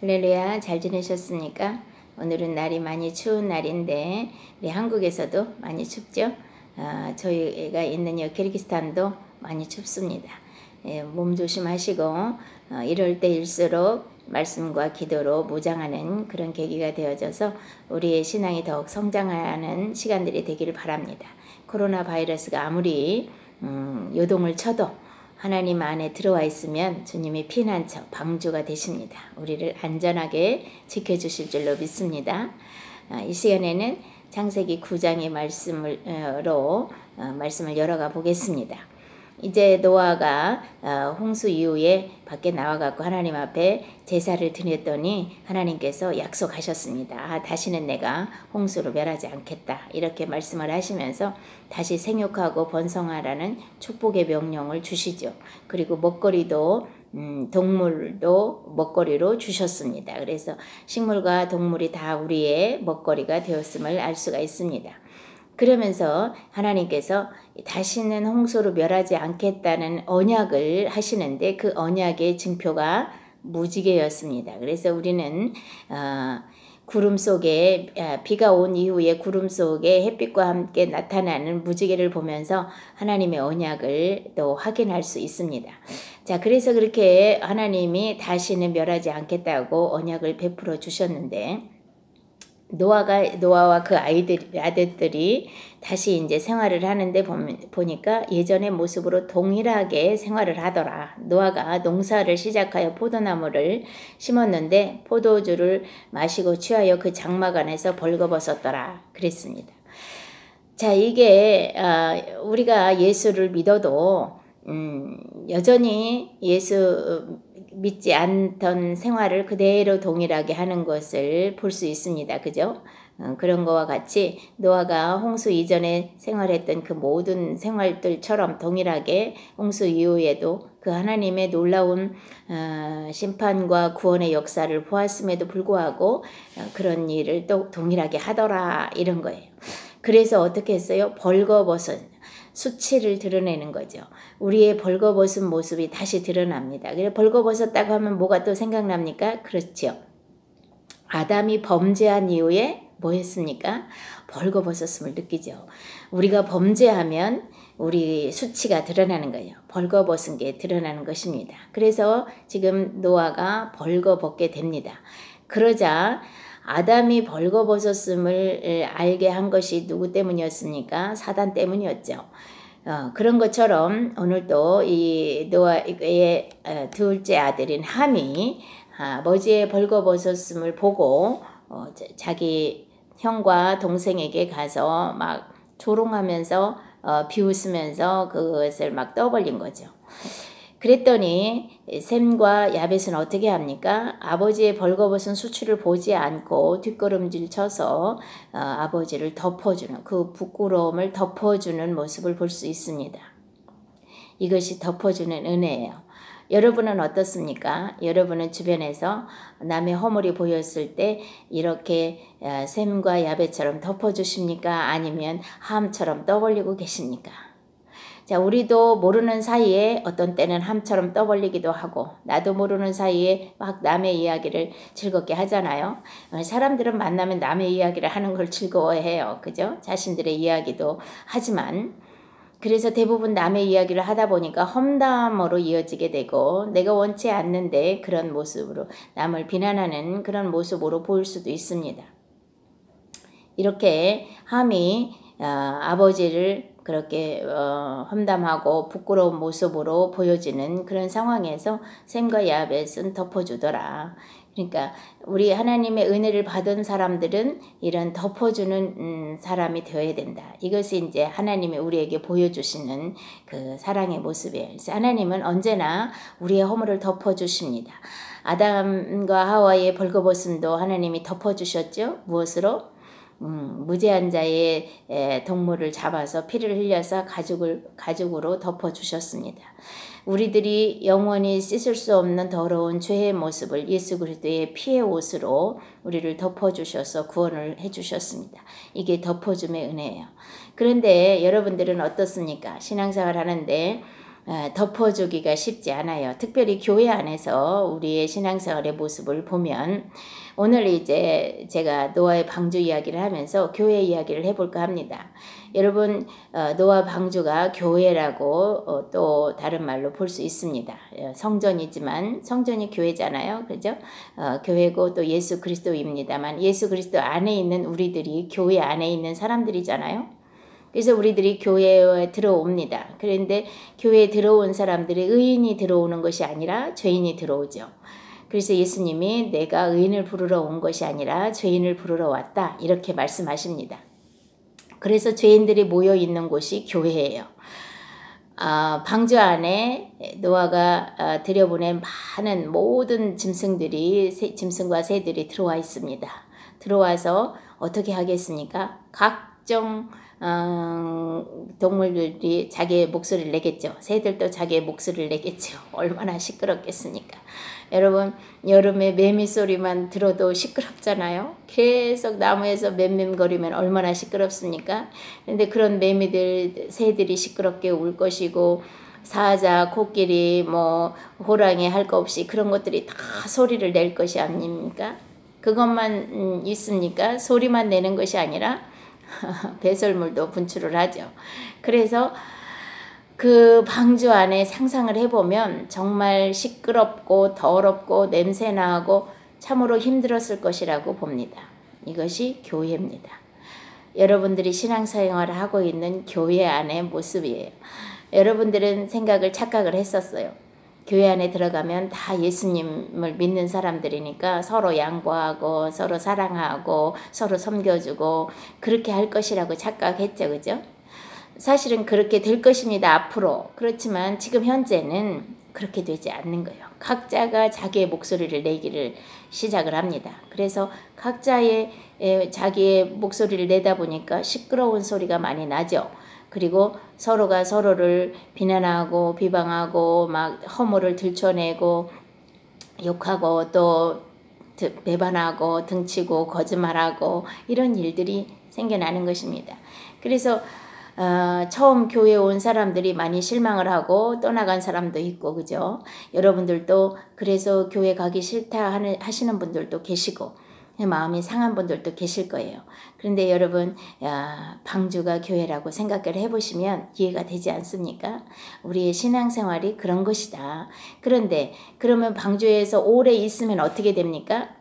할렐루야 잘 지내셨습니까? 오늘은 날이 많이 추운 날인데 우리 한국에서도 많이 춥죠? 아, 저희가 있는 여 키르기스탄도 많이 춥습니다. 예, 몸 조심하시고 어, 이럴 때일수록 말씀과 기도로 무장하는 그런 계기가 되어져서 우리의 신앙이 더욱 성장하는 시간들이 되기를 바랍니다. 코로나 바이러스가 아무리 음, 요동을 쳐도 하나님 안에 들어와 있으면 주님이 피난처, 방주가 되십니다. 우리를 안전하게 지켜주실 줄로 믿습니다. 아, 이 시간에는 창세기 9장의 말씀으로 어, 말씀을 열어가 보겠습니다. 이제 노아가 어, 홍수 이후에 밖에 나와갖고 하나님 앞에 제사를 드렸더니 하나님께서 약속하셨습니다. 아, 다시는 내가 홍수로 멸하지 않겠다. 이렇게 말씀을 하시면서 다시 생육하고 번성하라는 축복의 명령을 주시죠. 그리고 먹거리도 음, 동물도 먹거리로 주셨습니다. 그래서 식물과 동물이 다 우리의 먹거리가 되었음을 알 수가 있습니다. 그러면서 하나님께서 다시는 홍수로 멸하지 않겠다는 언약을 하시는데 그 언약의 증표가 무지개였습니다. 그래서 우리는 어, 구름 속에 아, 비가 온 이후에 구름 속에 햇빛과 함께 나타나는 무지개를 보면서 하나님의 언약을 또 확인할 수 있습니다. 자, 그래서 그렇게 하나님이 다시는 멸하지 않겠다고 언약을 베풀어 주셨는데 노아가 노아와 그 아이들 아들들이 다시 이제 생활을 하는데 보니까 예전의 모습으로 동일하게 생활을 하더라. 노아가 농사를 시작하여 포도나무를 심었는데 포도주를 마시고 취하여 그 장막 안에서 벌거벗었더라. 그랬습니다. 자, 이게 어, 우리가 예수를 믿어도 음, 여전히 예수 믿지 않던 생활을 그대로 동일하게 하는 것을 볼 수 있습니다. 그죠? 어, 그런 거와 같이 노아가 홍수 이전에 생활했던 그 모든 생활들처럼 동일하게 홍수 이후에도 그 하나님의 놀라운 어, 심판과 구원의 역사를 보았음에도 불구하고 어, 그런 일을 또 동일하게 하더라 이런 거예요. 그래서 어떻게 했어요? 벌거벗은 수치를 드러내는 거죠. 우리의 벌거벗은 모습이 다시 드러납니다. 그래 벌거벗었다고 하면 뭐가 또 생각납니까? 그렇죠. 아담이 범죄한 이후에 뭐 했습니까? 벌거벗었음을 느끼죠. 우리가 범죄하면 우리 수치가 드러나는 거예요. 벌거벗은 게 드러나는 것입니다. 그래서 지금 노아가 벌거벗게 됩니다. 그러자 아담이 벌거벗었음을 알게 한 것이 누구 때문이었습니까? 사단 때문이었죠. 어, 그런 것처럼 오늘도 이 노아의 어, 둘째 아들인 함이 아버지의 벌거벗었음을 보고 어, 자기 형과 동생에게 가서 막 조롱하면서 어, 비웃으면서 그것을 막 떠벌린 거죠. 그랬더니 샘과 야벳은 어떻게 합니까? 아버지의 벌거벗은 수출을 보지 않고 뒷걸음질 쳐서 어, 아버지를 덮어주는 그 부끄러움을 덮어주는 모습을 볼 수 있습니다. 이것이 덮어주는 은혜예요. 여러분은 어떻습니까? 여러분은 주변에서 남의 허물이 보였을 때 이렇게 어, 샘과 야벳처럼 덮어주십니까? 아니면 함처럼 떠벌리고 계십니까? 자, 우리도 모르는 사이에 어떤 때는 함처럼 떠벌리기도 하고, 나도 모르는 사이에 막 남의 이야기를 즐겁게 하잖아요. 사람들은 만나면 남의 이야기를 하는 걸 즐거워해요. 그죠? 자신들의 이야기도 하지만, 그래서 대부분 남의 이야기를 하다 보니까 험담으로 이어지게 되고 내가 원치 않는데 그런 모습으로 남을 비난하는 그런 모습으로 보일 수도 있습니다. 이렇게 함이 어, 아버지를 그렇게 어, 험담하고 부끄러운 모습으로 보여지는 그런 상황에서 샘과 야벳은 덮어주더라. 그러니까 우리 하나님의 은혜를 받은 사람들은 이런 덮어주는 음, 사람이 되어야 된다. 이것이 이제 하나님이 우리에게 보여주시는 그 사랑의 모습이에요. 그래서 하나님은 언제나 우리의 허물을 덮어주십니다. 아담과 하와의 벌거벗음도 하나님이 덮어주셨죠. 무엇으로? 음, 무죄한 자의 에, 동물을 잡아서 피를 흘려서 가죽을 가죽으로 덮어 주셨습니다. 우리들이 영원히 씻을 수 없는 더러운 죄의 모습을 예수 그리스도의 피의 옷으로 우리를 덮어 주셔서 구원을 해 주셨습니다. 이게 덮어줌의 은혜예요. 그런데 여러분들은 어떻습니까? 신앙생활 하는데 어, 덮어주기가 쉽지 않아요. 특별히 교회 안에서 우리의 신앙생활의 모습을 보면 오늘 이제 제가 노아의 방주 이야기를 하면서 교회 이야기를 해볼까 합니다. 여러분 어, 노아 방주가 교회라고 어, 또 다른 말로 볼 수 있습니다. 성전이지만 성전이 교회잖아요, 그죠? 교회고 또 예수 그리스도입니다만 예수 그리스도 안에 있는 우리들이 교회 안에 있는 사람들이잖아요. 그래서 우리들이 교회에 들어옵니다. 그런데 교회에 들어온 사람들이 의인이 들어오는 것이 아니라 죄인이 들어오죠. 그래서 예수님이 내가 의인을 부르러 온 것이 아니라 죄인을 부르러 왔다. 이렇게 말씀하십니다. 그래서 죄인들이 모여 있는 곳이 교회예요. 아, 방주 안에 노아가 아, 들여보낸 많은 모든 짐승들이 짐승과 새들이 들어와 있습니다. 들어와서 어떻게 하겠습니까? 각종 어, 동물들이 자기의 목소리를 내겠죠. 새들도 자기의 목소리를 내겠죠. 얼마나 시끄럽겠습니까? 여러분 여름에 매미 소리만 들어도 시끄럽잖아요. 계속 나무에서 맴맴거리면 얼마나 시끄럽습니까? 근데 그런 매미들 새들이 시끄럽게 울 것이고 사자, 코끼리, 뭐 호랑이 할 거 없이 그런 것들이 다 소리를 낼 것이 아닙니까? 그것만 음, 있습니까? 소리만 내는 것이 아니라 배설물도 분출을 하죠. 그래서 그 방주 안에 상상을 해보면 정말 시끄럽고 더럽고 냄새나고 참으로 힘들었을 것이라고 봅니다. 이것이 교회입니다. 여러분들이 신앙생활을 하고 있는 교회 안의 모습이에요. 여러분들은 생각을 착각을 했었어요. 교회 안에 들어가면 다 예수님을 믿는 사람들이니까 서로 양보하고 서로 사랑하고 서로 섬겨주고 그렇게 할 것이라고 착각했죠. 그죠? 사실은 그렇게 될 것입니다. 앞으로. 그렇지만 지금 현재는 그렇게 되지 않는 거예요. 각자가 자기의 목소리를 내기를 시작을 합니다. 그래서 각자의 자기의 목소리를 내다 보니까 시끄러운 소리가 많이 나죠. 그리고 서로가 서로를 비난하고 비방하고 막 허물을 들춰내고 욕하고 또 배반하고 등치고 거짓말하고 이런 일들이 생겨나는 것입니다. 그래서 어, 처음 교회에 온 사람들이 많이 실망을 하고 떠나간 사람도 있고 그죠? 여러분들도 그래서 교회 가기 싫다 하는, 하시는 분들도 계시고 마음이 상한 분들도 계실 거예요. 그런데 여러분 야, 방주가 교회라고 생각을 해보시면 이해가 되지 않습니까? 우리의 신앙생활이 그런 것이다. 그런데 그러면 방주에서 오래 있으면 어떻게 됩니까?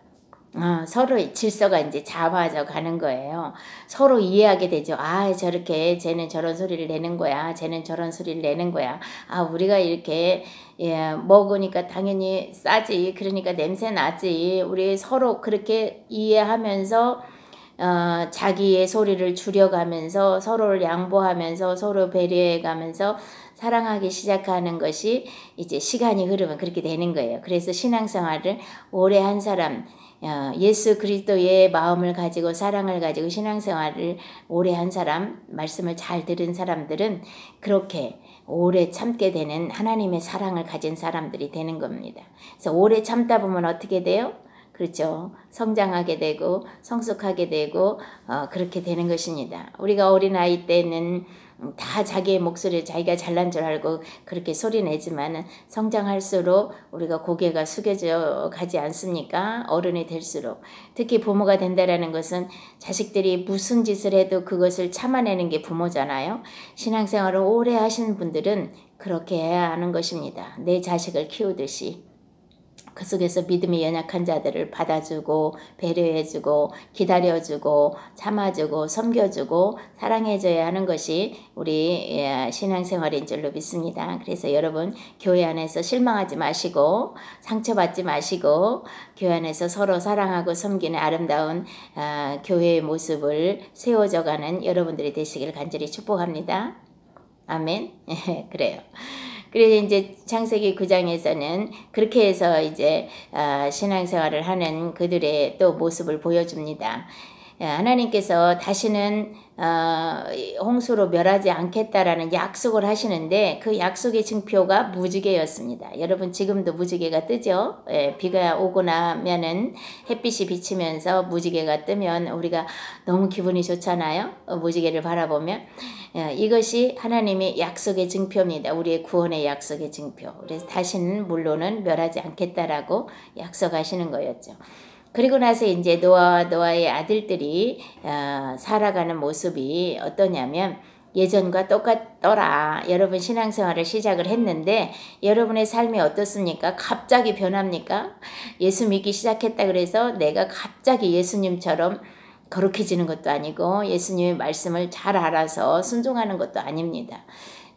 어, 서로의 질서가 이제 잡아져 가는 거예요. 서로 이해하게 되죠. 아, 저렇게 쟤는 저런 소리를 내는 거야. 쟤는 저런 소리를 내는 거야. 아, 우리가 이렇게 예, 먹으니까 당연히 싸지. 그러니까 냄새 나지. 우리 서로 그렇게 이해하면서 어, 자기의 소리를 줄여가면서 서로를 양보하면서 서로 배려해가면서 사랑하기 시작하는 것이 이제 시간이 흐르면 그렇게 되는 거예요. 그래서 신앙생활을 오래 한 사람, 어, 예수 그리스도의 마음을 가지고 사랑을 가지고 신앙생활을 오래 한 사람, 말씀을 잘 들은 사람들은 그렇게 오래 참게 되는 하나님의 사랑을 가진 사람들이 되는 겁니다. 그래서 오래 참다 보면 어떻게 돼요? 그렇죠. 성장하게 되고 성숙하게 되고 어, 그렇게 되는 것입니다. 우리가 어린 아이 때는 다 자기의 목소리 자기가 잘난 줄 알고 그렇게 소리 내지만 성장할수록 우리가 고개가 숙여져 가지 않습니까? 어른이 될수록 특히 부모가 된다라는 것은 자식들이 무슨 짓을 해도 그것을 참아내는 게 부모잖아요. 신앙생활을 오래 하시는 분들은 그렇게 해야 하는 것입니다. 내 자식을 키우듯이 그 속에서 믿음이 연약한 자들을 받아주고 배려해주고 기다려주고 참아주고 섬겨주고 사랑해줘야 하는 것이 우리 예, 신앙생활인 줄로 믿습니다. 그래서 여러분 교회 안에서 실망하지 마시고 상처받지 마시고 교회 안에서 서로 사랑하고 섬기는 아름다운 아, 교회의 모습을 세워져가는 여러분들이 되시길 간절히 축복합니다. 아멘. 그래요. 그래서 이제 창세기 9장에서는 그렇게 해서 이제 아, 신앙생활을 하는 그들의 또 모습을 보여줍니다. 하나님께서 다시는 어, 홍수로 멸하지 않겠다라는 약속을 하시는데 그 약속의 증표가 무지개였습니다. 여러분 지금도 무지개가 뜨죠? 예, 비가 오고 나면은 햇빛이 비치면서 무지개가 뜨면 우리가 너무 기분이 좋잖아요. 어, 무지개를 바라보면 예, 이것이 하나님의 약속의 증표입니다. 우리의 구원의 약속의 증표. 그래서 다시는 물로는 멸하지 않겠다라고 약속하시는 거였죠. 그리고 나서 이제 노아와 노아의 아들들이 어, 살아가는 모습이 어떠냐면 예전과 똑같더라. 여러분 신앙생활을 시작을 했는데 여러분의 삶이 어떻습니까? 갑자기 변합니까? 예수 믿기 시작했다 그래서 내가 갑자기 예수님처럼 거룩해지는 것도 아니고 예수님의 말씀을 잘 알아서 순종하는 것도 아닙니다.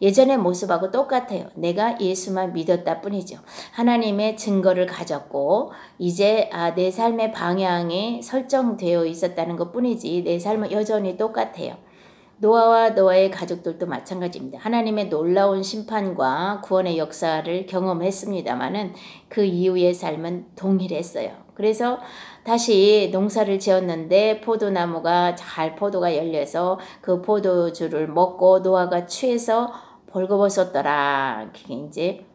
예전의 모습하고 똑같아요. 내가 예수만 믿었다 뿐이죠. 하나님의 증거를 가졌고 이제 아, 내 삶의 방향이 설정되어 있었다는 것 뿐이지 내 삶은 여전히 똑같아요. 노아와 노아의 가족들도 마찬가지입니다. 하나님의 놀라운 심판과 구원의 역사를 경험했습니다마는 그 이후의 삶은 동일했어요. 그래서 다시 농사를 지었는데 포도나무가 잘 포도가 열려서 그 포도주를 먹고 노아가 취해서 벌거벗었더라. 그게 이제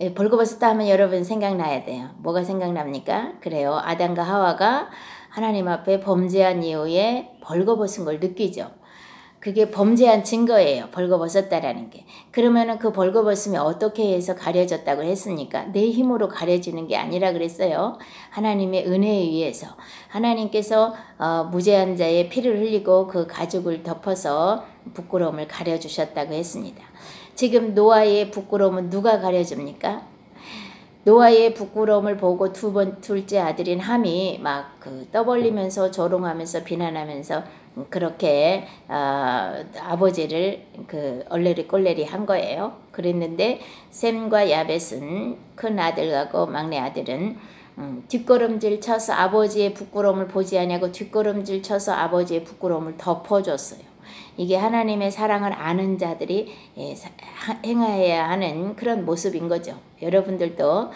예, 벌거벗었다 하면 여러분 생각나야 돼요. 뭐가 생각납니까? 그래요. 아담과 하와가 하나님 앞에 범죄한 이후에 벌거벗은 걸 느끼죠. 그게 범죄한 증거예요. 벌거벗었다라는 게. 그러면은 그 벌거벗음이 어떻게 해서 가려졌다고 했습니까? 내 힘으로 가려지는 게 아니라 그랬어요. 하나님의 은혜에 의해서. 하나님께서 어, 무죄한 자의 피를 흘리고 그 가죽을 덮어서 부끄러움을 가려 주셨다고 했습니다. 지금 노아의 부끄러움은 누가 가려 줍니까? 노아의 부끄러움을 보고 두 번 둘째 아들인 함이 막 그 떠벌리면서 조롱하면서 비난하면서 그렇게 어, 아버지를 그 얼레리 꼴레리 한 거예요. 그랬는데 샘과 야벳은 큰 아들하고 막내 아들은 음, 뒷걸음질 쳐서 아버지의 부끄러움을 보지 않냐고 뒷걸음질 쳐서 아버지의 부끄러움을 덮어줬어요. 이게 하나님의 사랑을 아는 자들이 예, 행해야 하는 그런 모습인 거죠. 여러분들도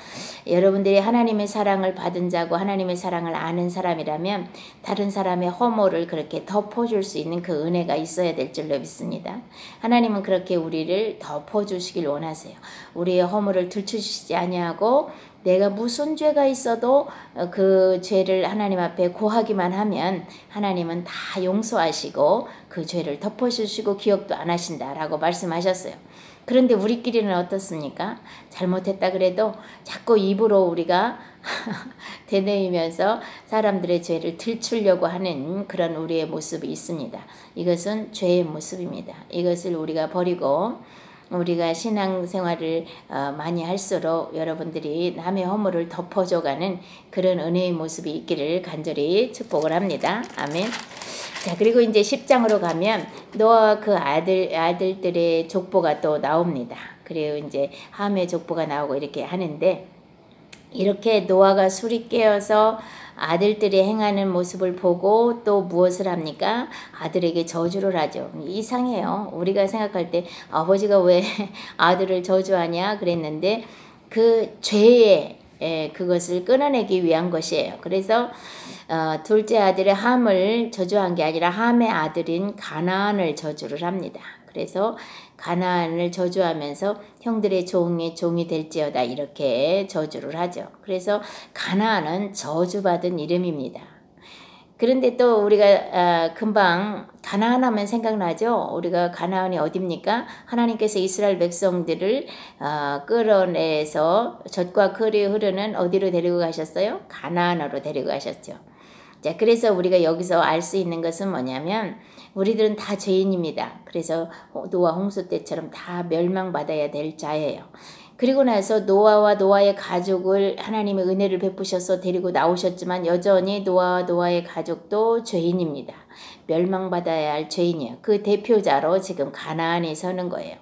여러분들이 하나님의 사랑을 받은 자고 하나님의 사랑을 아는 사람이라면 다른 사람의 허물을 그렇게 덮어줄 수 있는 그 은혜가 있어야 될 줄로 믿습니다. 하나님은 그렇게 우리를 덮어주시길 원하세요. 우리의 허물을 들춰주시지 아니하고 내가 무슨 죄가 있어도 어, 그 죄를 하나님 앞에 고하기만 하면 하나님은 다 용서하시고 그 죄를 덮어주시고 기억도 안 하신다라고 말씀하셨어요. 그런데 우리끼리는 어떻습니까? 잘못했다 그래도 자꾸 입으로 우리가 되뇌이면서 사람들의 죄를 들추려고 하는 그런 우리의 모습이 있습니다. 이것은 죄의 모습입니다. 이것을 우리가 버리고 우리가 신앙생활을 어, 많이 할수록 여러분들이 남의 허물을 덮어줘가는 그런 은혜의 모습이 있기를 간절히 축복을 합니다. 아멘. 자 그리고 이제 10장으로 가면 노아와 그 아들 아들들의 족보가 또 나옵니다. 그리고 이제 함의 족보가 나오고 이렇게 하는데 이렇게 노아가 술이 깨어서 아들들이 행하는 모습을 보고 또 무엇을 합니까? 아들에게 저주를 하죠. 이상해요. 우리가 생각할 때 아버지가 왜 아들을 저주하냐 그랬는데 그 죄에 그것을 끊어내기 위한 것이에요. 그래서 어, 둘째 아들의 함을 저주한 게 아니라 함의 아들인 가나안을 저주를 합니다. 그래서 가나안을 저주하면서 형들의 종의 종이 될지어다 이렇게 저주를 하죠. 그래서 가나안은 저주받은 이름입니다. 그런데 또 우리가 아, 금방 가나안 하면 생각나죠. 우리가 가나안이 어딥니까? 하나님께서 이스라엘 백성들을 아, 끌어내서 젖과 꿀이 흐르는 어디로 데리고 가셨어요? 가나안으로 데리고 가셨죠. 자, 그래서 우리가 여기서 알 수 있는 것은 뭐냐면 우리들은 다 죄인입니다. 그래서 노아 홍수 때처럼 다 멸망받아야 될 자예요. 그리고 나서 노아와 노아의 가족을 하나님의 은혜를 베푸셔서 데리고 나오셨지만 여전히 노아와 노아의 가족도 죄인입니다. 멸망받아야 할 죄인이에요. 그 대표자로 지금 가나안에 서는 거예요.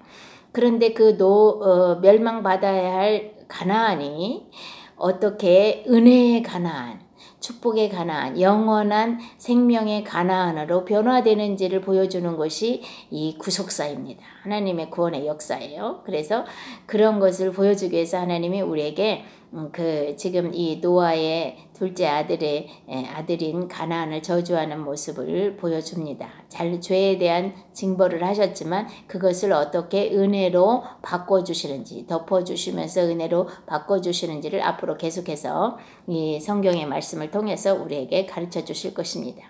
그런데 그 노, 어, 멸망받아야 할 가나안이 어떻게 은혜의 가나안, 축복의 가나안, 영원한 생명의 가나안으로 변화되는지를 보여주는 것이 이 구속사입니다. 하나님의 구원의 역사예요. 그래서 그런 것을 보여주기 위해서 하나님이 우리에게 음, 그 지금 이 노아의 둘째 아들의 아들인 가나안을 저주하는 모습을 보여줍니다. 잘 죄에 대한 징벌을 하셨지만 그것을 어떻게 은혜로 바꿔 주시는지 덮어 주시면서 은혜로 바꿔 주시는지를 앞으로 계속해서 이 성경의 말씀을 통해서 우리에게 가르쳐 주실 것입니다.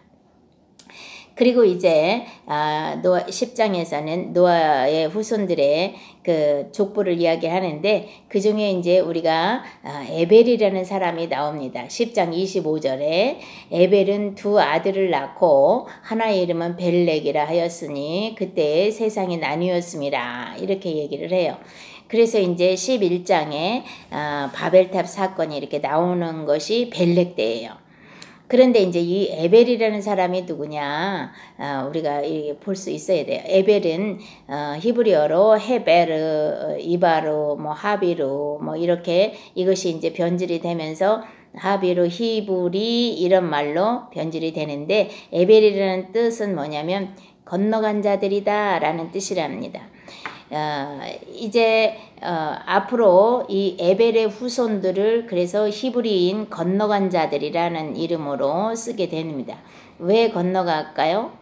그리고 이제 아, 노아 10장에서는 노아의 후손들의 그 족보를 이야기하는데 그 중에 이제 우리가 아, 에벨이라는 사람이 나옵니다. 10장 25절에 에벨은 두 아들을 낳고 하나의 이름은 벨렉이라 하였으니 그때 세상이 나뉘었습니다. 이렇게 얘기를 해요. 그래서 이제 11장에 아, 바벨탑 사건이 이렇게 나오는 것이 벨렉 때예요. 그런데 이제 이 에벨이라는 사람이 누구냐 어, 우리가 볼 수 있어야 돼요. 에벨은 어, 히브리어로 헤베르, 이바르, 뭐 하비루 뭐 이렇게 이것이 이제 변질이 되면서 하비루, 히브리 이런 말로 변질이 되는데 에벨이라는 뜻은 뭐냐면 건너간 자들이다 라는 뜻이랍니다. 어, 이제 어, 앞으로 이 에벨의 후손들을 그래서 히브리인 건너간 자들이라는 이름으로 쓰게 됩니다. 왜 건너갈까요?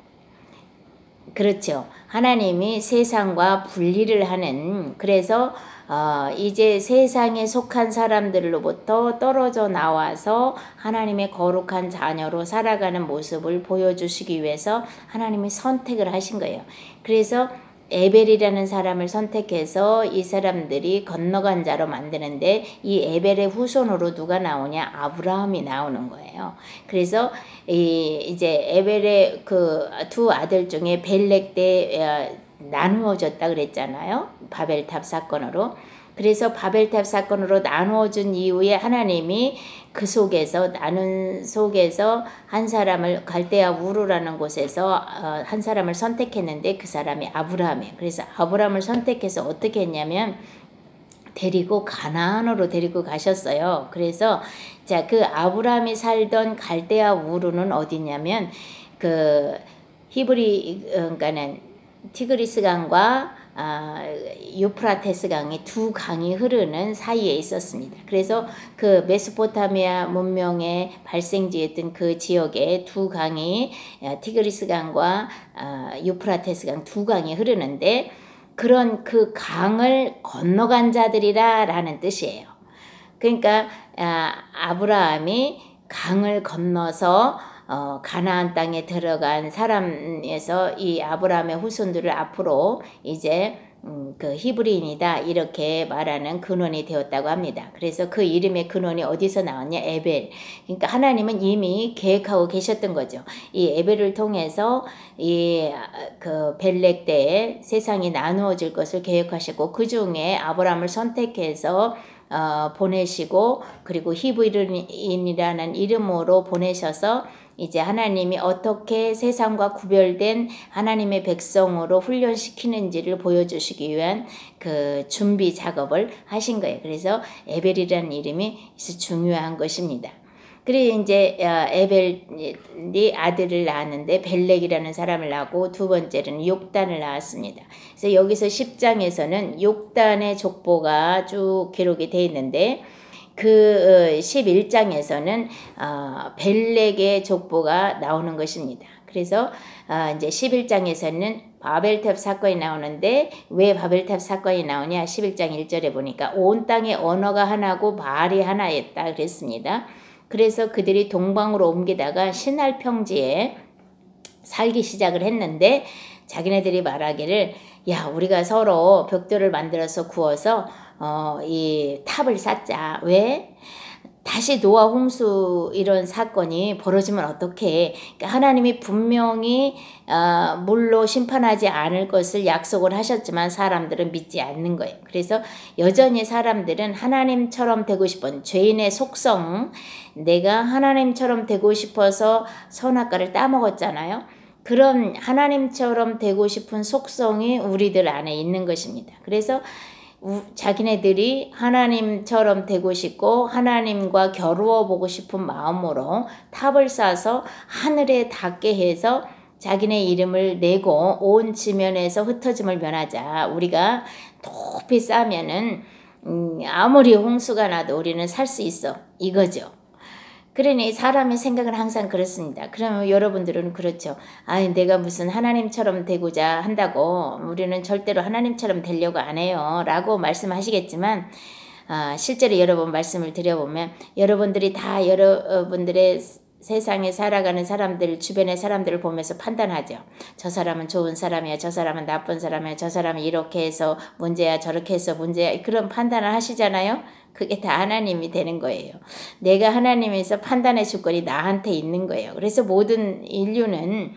그렇죠. 하나님이 세상과 분리를 하는 그래서 어, 이제 세상에 속한 사람들로부터 떨어져 나와서 하나님의 거룩한 자녀로 살아가는 모습을 보여주시기 위해서 하나님이 선택을 하신 거예요. 그래서 에벨이라는 사람을 선택해서 이 사람들이 건너간 자로 만드는데 이 에벨의 후손으로 누가 나오냐 아브라함이 나오는 거예요. 그래서 이 이제 에벨의 그 두 아들 중에 벨렉 때 어, 나누어졌다 그랬잖아요. 바벨탑 사건으로. 그래서 바벨탑 사건으로 나누어준 이후에 하나님이 그 속에서 나눈 속에서 한 사람을 갈대아 우르라는 곳에서 어, 한 사람을 선택했는데 그 사람이 아브라함이에요. 그래서 아브라함을 선택해서 어떻게 했냐면 데리고 가나안으로 데리고 가셨어요. 그래서 자 그 아브라함이 살던 갈대아 우르는 어디냐면 그 히브리 그러니까는 티그리스 강과 아, 유프라테스 강이 두 강이 흐르는 사이에 있었습니다. 그래서 그 메소포타미아 문명의 발생지였던 그 지역에 두 강이 아, 티그리스 강과 아, 유프라테스 강 두 강이 흐르는데 그런 그 강을 건너간 자들이라라는 뜻이에요. 그러니까 아, 아브라함이 강을 건너서 어, 가나안 땅에 들어간 사람에서 이 아브라함의 후손들을 앞으로 이제 음, 그 히브리인이다 이렇게 말하는 근원이 되었다고 합니다. 그래서 그 이름의 근원이 어디서 나왔냐 에벨. 그러니까 하나님은 이미 계획하고 계셨던 거죠. 이 에벨을 통해서 이 그 벨렉 때에 세상이 나누어질 것을 계획하셨고 그 중에 아브라함을 선택해서 어, 보내시고 그리고 히브리인이라는 이름으로 보내셔서 이제 하나님이 어떻게 세상과 구별된 하나님의 백성으로 훈련시키는지를 보여주시기 위한 그 준비 작업을 하신 거예요. 그래서 에벨이라는 이름이 중요한 것입니다. 그리고 이제 어, 에벨이 아들을 낳았는데 벨렉이라는 사람을 낳고 두 번째는 욕단을 낳았습니다. 그래서 여기서 10장에서는 욕단의 족보가 쭉 기록이 되어 있는데 그 11장에서는 어, 어, 벨렉의 족보가 나오는 것입니다. 그래서 어, 이제 11장에서는 바벨탑 사건이 나오는데 왜 바벨탑 사건이 나오냐 11장 1절에 보니까 온 땅의 언어가 하나고 말이 하나였다 그랬습니다. 그래서 그들이 동방으로 옮기다가 신할 평지에 살기 시작을 했는데 자기네들이 말하기를 야 우리가 서로 벽돌을 만들어서 구워서 어, 이 탑을 쌓자. 왜? 다시 노아 홍수 이런 사건이 벌어지면 어떻게 그러니까 하나님이 분명히 어, 물로 심판하지 않을 것을 약속을 하셨지만 사람들은 믿지 않는 거예요. 그래서 여전히 사람들은 하나님처럼 되고 싶은 죄인의 속성 내가 하나님처럼 되고 싶어서 선악과를 따먹었잖아요. 그런 하나님처럼 되고 싶은 속성이 우리들 안에 있는 것입니다. 그래서 자기네들이 하나님처럼 되고 싶고 하나님과 겨루어 보고 싶은 마음으로 탑을 쌓아서 하늘에 닿게 해서 자기네 이름을 내고 온 지면에서 흩어짐을 면하자. 우리가 높이 쌓으면은 음, 아무리 홍수가 나도 우리는 살 수 있어. 이거죠. 그러니 사람의 생각은 항상 그렇습니다. 그러면 여러분들은 그렇죠. 아, 내가 무슨 하나님처럼 되고자 한다고 우리는 절대로 하나님처럼 되려고 안 해요. 라고 말씀하시겠지만 아, 실제로 여러분 말씀을 드려보면 여러분들이 다 여러분들의 세상에 살아가는 사람들, 주변의 사람들을 보면서 판단하죠. 저 사람은 좋은 사람이야, 저 사람은 나쁜 사람이야, 저 사람은 이렇게 해서 문제야, 저렇게 해서 문제야. 그런 판단을 하시잖아요. 그게 다 하나님이 되는 거예요. 내가 하나님에서 판단의 주권이 나한테 있는 거예요. 그래서 모든 인류는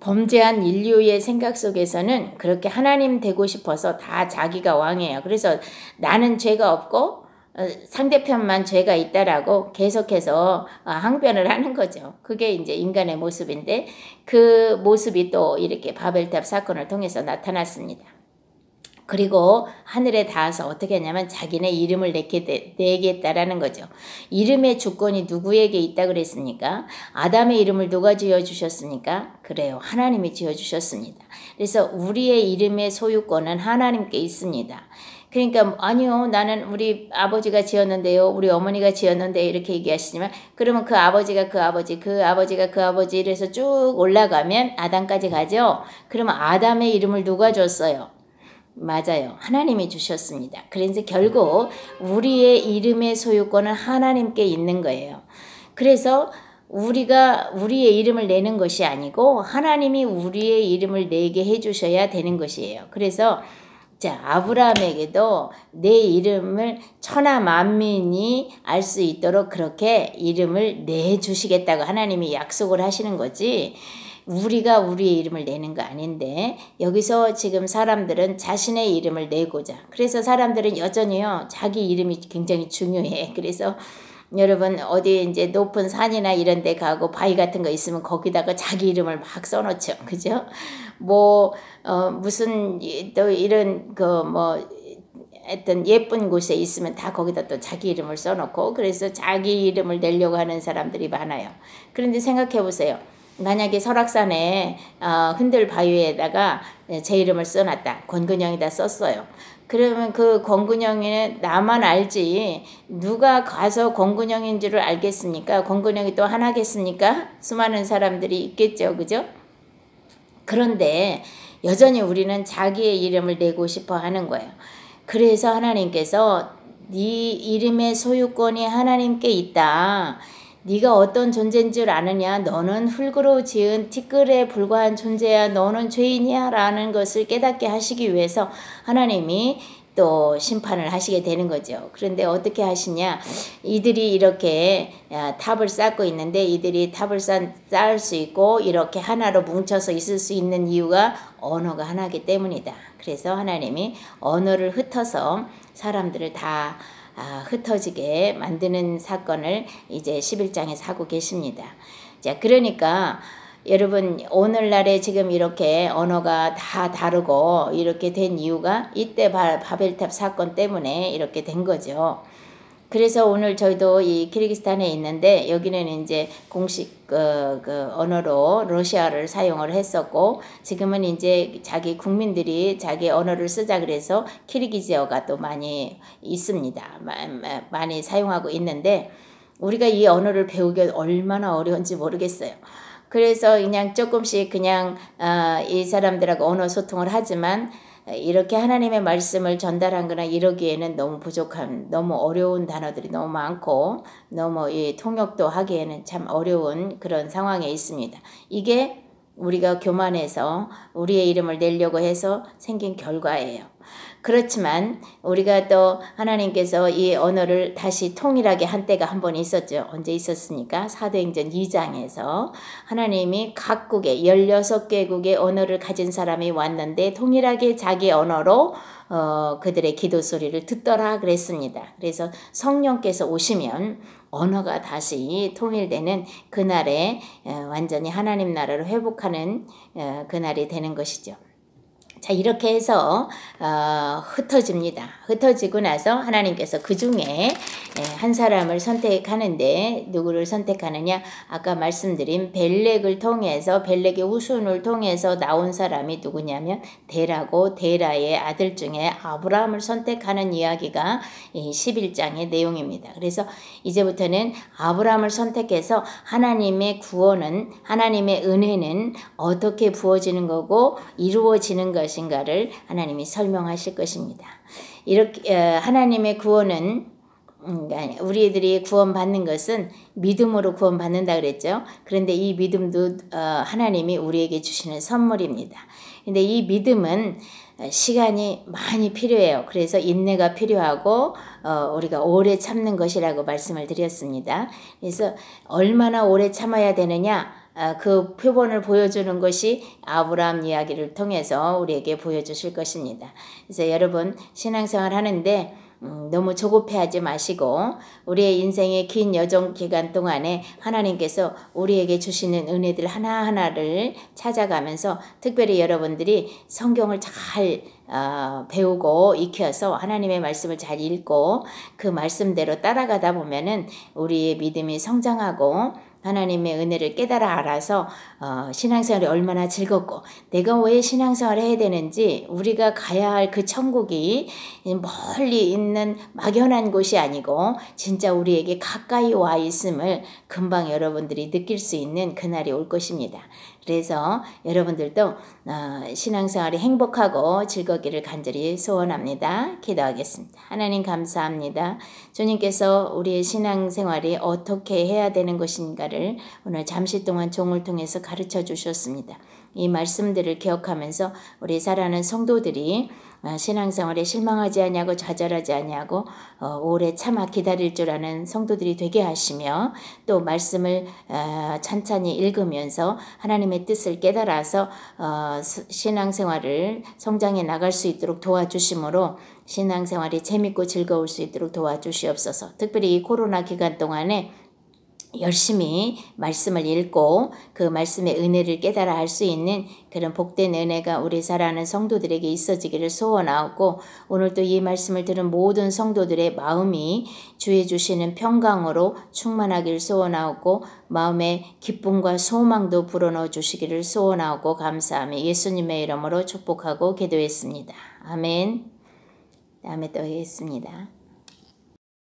범죄한 인류의 생각 속에서는 그렇게 하나님 되고 싶어서 다 자기가 왕이에요. 그래서 나는 죄가 없고 어, 상대편만 죄가 있다라고 계속해서 어, 항변을 하는 거죠. 그게 이제 인간의 모습인데 그 모습이 또 이렇게 바벨탑 사건을 통해서 나타났습니다. 그리고 하늘에 닿아서 어떻게 하냐면 자기네 이름을 내게, 내겠다라는 거죠. 이름의 주권이 누구에게 있다 그랬습니까? 아담의 이름을 누가 지어주셨습니까? 그래요. 하나님이 지어주셨습니다. 그래서 우리의 이름의 소유권은 하나님께 있습니다. 그러니까 아니요 나는 우리 아버지가 지었는데요 우리 어머니가 지었는데 이렇게 얘기하시지만 그러면 그 아버지가 그 아버지 그 아버지가 그 아버지 이래서 쭉 올라가면 아담까지 가죠 그러면 아담의 이름을 누가 줬어요 맞아요. 하나님이 주셨습니다. 그래서 결국 우리의 이름의 소유권은 하나님께 있는 거예요. 그래서 우리가 우리의 이름을 내는 것이 아니고 하나님이 우리의 이름을 내게 해주셔야 되는 것이에요. 그래서 자 아브라함에게도 내 이름을 천하 만민이 알 수 있도록 그렇게 이름을 내 주시겠다고 하나님이 약속을 하시는 거지. 우리가 우리의 이름을 내는 거 아닌데 여기서 지금 사람들은 자신의 이름을 내고자. 그래서 사람들은 여전히요 자기 이름이 굉장히 중요해. 그래서 여러분 어디 이제 높은 산이나 이런 데 가고 바위 같은 거 있으면 거기다가 자기 이름을 막 써놓죠. 그죠? 뭐 어, 무슨 또 이런 그뭐 어떤 예쁜 곳에 있으면 다 거기다 또 자기 이름을 써놓고 그래서 자기 이름을 내려고 하는 사람들이 많아요. 그런데 생각해 보세요 만약에 설악산에 어, 흔들 바위에다가 제 이름을 써놨다. 권근영이다 썼어요. 그러면 그 권근영이는 나만 알지 누가 가서 권근영인 줄을 알겠습니까? 권근영이 또 하나겠습니까? 수많은 사람들이 있겠죠. 그죠? 그런데 여전히 우리는 자기의 이름을 내고 싶어 하는 거예요. 그래서 하나님께서 네 이름의 소유권이 하나님께 있다. 네가 어떤 존재인 줄 아느냐? 너는 흙으로 지은 티끌에 불과한 존재야. 너는 죄인이야. 라는 것을 깨닫게 하시기 위해서 하나님이 또 심판을 하시게 되는 거죠. 그런데 어떻게 하시냐? 이들이 이렇게 탑을 쌓고 있는데 이들이 탑을 쌓을 수 있고 이렇게 하나로 뭉쳐서 있을 수 있는 이유가 언어가 하나기 때문이다. 그래서 하나님이 언어를 흩어서 사람들을 다 아, 흩어지게 만드는 사건을 이제 11장에서 하고 계십니다. 자, 그러니까 여러분 오늘날에 지금 이렇게 언어가 다 다르고 이렇게 된 이유가 이때 바벨탑 사건 때문에 이렇게 된 거죠. 그래서 오늘 저희도 이 키르기스탄에 있는데 여기는 이제 공식 그, 그 언어로 러시아를 사용을 했었고 지금은 이제 자기 국민들이 자기 언어를 쓰자 그래서 키르기즈어가 또 많이 있습니다. 많이 사용하고 있는데 우리가 이 언어를 배우기 얼마나 어려운지 모르겠어요. 그래서 그냥 조금씩 그냥 어, 이 사람들하고 언어 소통을 하지만 이렇게 하나님의 말씀을 전달한 거나 이러기에는 너무 부족한, 너무 어려운 단어들이 너무 많고, 너무 이 통역도 하기에는 참 어려운 그런 상황에 있습니다. 이게 우리가 교만해서 우리의 이름을 내려고 해서 생긴 결과예요. 그렇지만 우리가 또 하나님께서 이 언어를 다시 통일하게 한 때가 한 번 있었죠. 언제 있었습니까? 사도행전 2장에서 하나님이 각국에 16개국의 언어를 가진 사람이 왔는데 통일하게 자기 언어로 어, 그들의 기도 소리를 듣더라 그랬습니다. 그래서 성령께서 오시면 언어가 다시 통일되는 그날에 어, 완전히 하나님 나라를 회복하는 어, 그날이 되는 것이죠. 자 이렇게 해서 어, 흩어집니다. 흩어지고 나서 하나님께서 그 중에 예, 한 사람을 선택하는데 누구를 선택하느냐? 아까 말씀드린 벨렉을 통해서 벨렉의 후손을 통해서 나온 사람이 누구냐면 데라고 데라의 아들 중에 아브라함을 선택하는 이야기가 이 11장의 내용입니다. 그래서 이제부터는 아브라함을 선택해서 하나님의 구원은 하나님의 은혜는 어떻게 부어지는 거고 이루어지는 것인가를 하나님이 설명하실 것입니다. 이렇게 어, 하나님의 구원은 우리들이 구원받는 것은 믿음으로 구원받는다 그랬죠. 그런데 이 믿음도 어, 하나님이 우리에게 주시는 선물입니다. 근데 이 믿음은 시간이 많이 필요해요. 그래서 인내가 필요하고 어, 우리가 오래 참는 것이라고 말씀을 드렸습니다. 그래서 얼마나 오래 참아야 되느냐? 어, 그 표본을 보여주는 것이 아브라함 이야기를 통해서 우리에게 보여주실 것입니다. 그래서 여러분 신앙생활 하는데 음, 너무 조급해하지 마시고 우리의 인생의 긴 여정 기간 동안에 하나님께서 우리에게 주시는 은혜들 하나하나를 찾아가면서 특별히 여러분들이 성경을 잘 어, 배우고 익혀서 하나님의 말씀을 잘 읽고 그 말씀대로 따라가다 보면은 우리의 믿음이 성장하고 하나님의 은혜를 깨달아 알아서 어, 신앙생활이 얼마나 즐겁고 내가 왜 신앙생활을 해야 되는지 우리가 가야 할 그 천국이 멀리 있는 막연한 곳이 아니고 진짜 우리에게 가까이 와 있음을 금방 여러분들이 느낄 수 있는 그날이 올 것입니다. 그래서 여러분들도 어, 신앙생활이 행복하고 즐겁기를 간절히 소원합니다. 기도하겠습니다. 하나님 감사합니다. 주님께서 우리의 신앙생활이 어떻게 해야 되는 것인가를 오늘 잠시 동안 종을 통해서 가르쳐 주셨습니다. 이 말씀들을 기억하면서 우리 살아가는 성도들이 어, 신앙생활에 실망하지 않냐고 좌절하지 않냐고 어, 오래 참아 기다릴 줄 아는 성도들이 되게 하시며 또 말씀을 어, 찬찬히 읽으면서 하나님의 뜻을 깨달아서 어, 신앙생활을 성장해 나갈 수 있도록 도와주심으로 신앙생활이 재밌고 즐거울 수 있도록 도와주시옵소서. 특별히 이 코로나 기간 동안에 열심히 말씀을 읽고 그 말씀의 은혜를 깨달아 할수 있는 그런 복된 은혜가 우리 살아가는 성도들에게 있어지기를 소원하고 오늘도 이 말씀을 들은 모든 성도들의 마음이 주의 주시는 평강으로 충만하기를 소원하고 마음에 기쁨과 소망도 불어넣어 주시기를 소원하고 감사하며 예수님의 이름으로 축복하고 기도했습니다. 아멘. 다음에 또 하겠습니다.